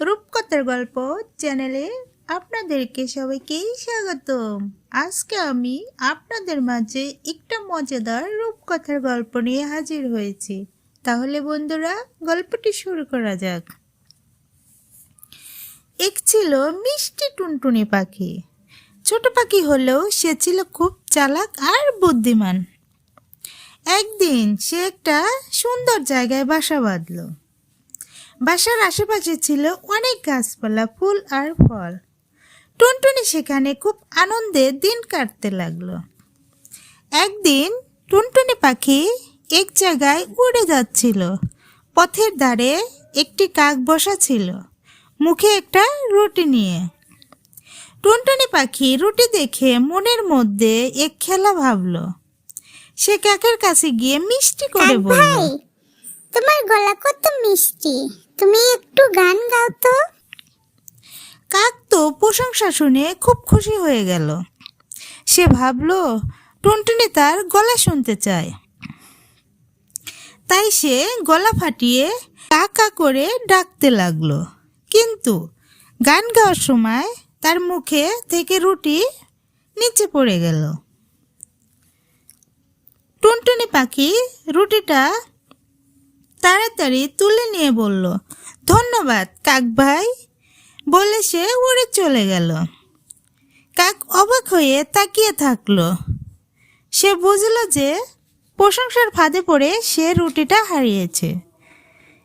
রূপকথার গল্প চ্যানেলে আপনাদেরকে সবাইকেই স্বাগতম। আজকে আমি আপনাদের মাঝে একটা মজাদার রূপকথার গল্প নিয়ে হাজির হয়েছি। তাহলে বন্ধুরা, গল্পটি শুরু করা যাক। এক ছিল মিষ্টি টুনটুনি পাখি। ছোট পাখি হলেও সে ছিল খুব চালাক আর বুদ্ধিমান। একদিন সে একটা সুন্দর জায়গায় বাসা বাঁধলো। বাসার আশেপাশে ছিল অনেক গাছপালা ফুল আর ফল। টুনটুনি সেখানে খুব আনন্দে দিন কাটতে লাগল। একদিন টুনটুনি পাখি এক জায়গায় উড়ে যাচ্ছিল। পথের ধারে একটি কাক বসা ছিল মুখে একটা রুটি নিয়ে। টুনটুনি পাখি রুটি দেখে মনের মধ্যে এক খেলা ভাবলো। সে কাকের কাছে গিয়ে মিষ্টি করে বলল তোমার গলা কত মিষ্টি। তুমি একটু গান গাও তো। কাক তো প্রশংসা শুনে খুব খুশি হয়ে গেল। সে ভাবলো, টুনটুনি তার গলা শুনতে চায়। তাই সে গলা ফাটিয়ে কা কা করে ডাকতে লাগল। কিন্তু গান গাওয়ার সময় তার মুখে থেকে রুটি নিচে পড়ে গেল। টুনটুনি পাখি রুটিটা তাড়াতাড়ি তুলে নিয়ে বলল, ধন্যবাদ, কাক ভাই। বলে সে উড়ে চলে গেল। কাক অবাক হয়ে তাকিয়ে থাকল। সে বুঝলো যে প্রশংসার ফাঁদে পড়ে সে রুটিটা হারিয়েছে।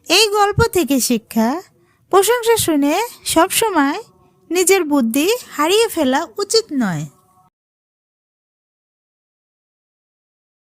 এই গল্প থেকে শিক্ষা, প্রশংসা শুনে সবসময় নিজের বুদ্ধি হারিয়ে ফেলা উচিত নয়।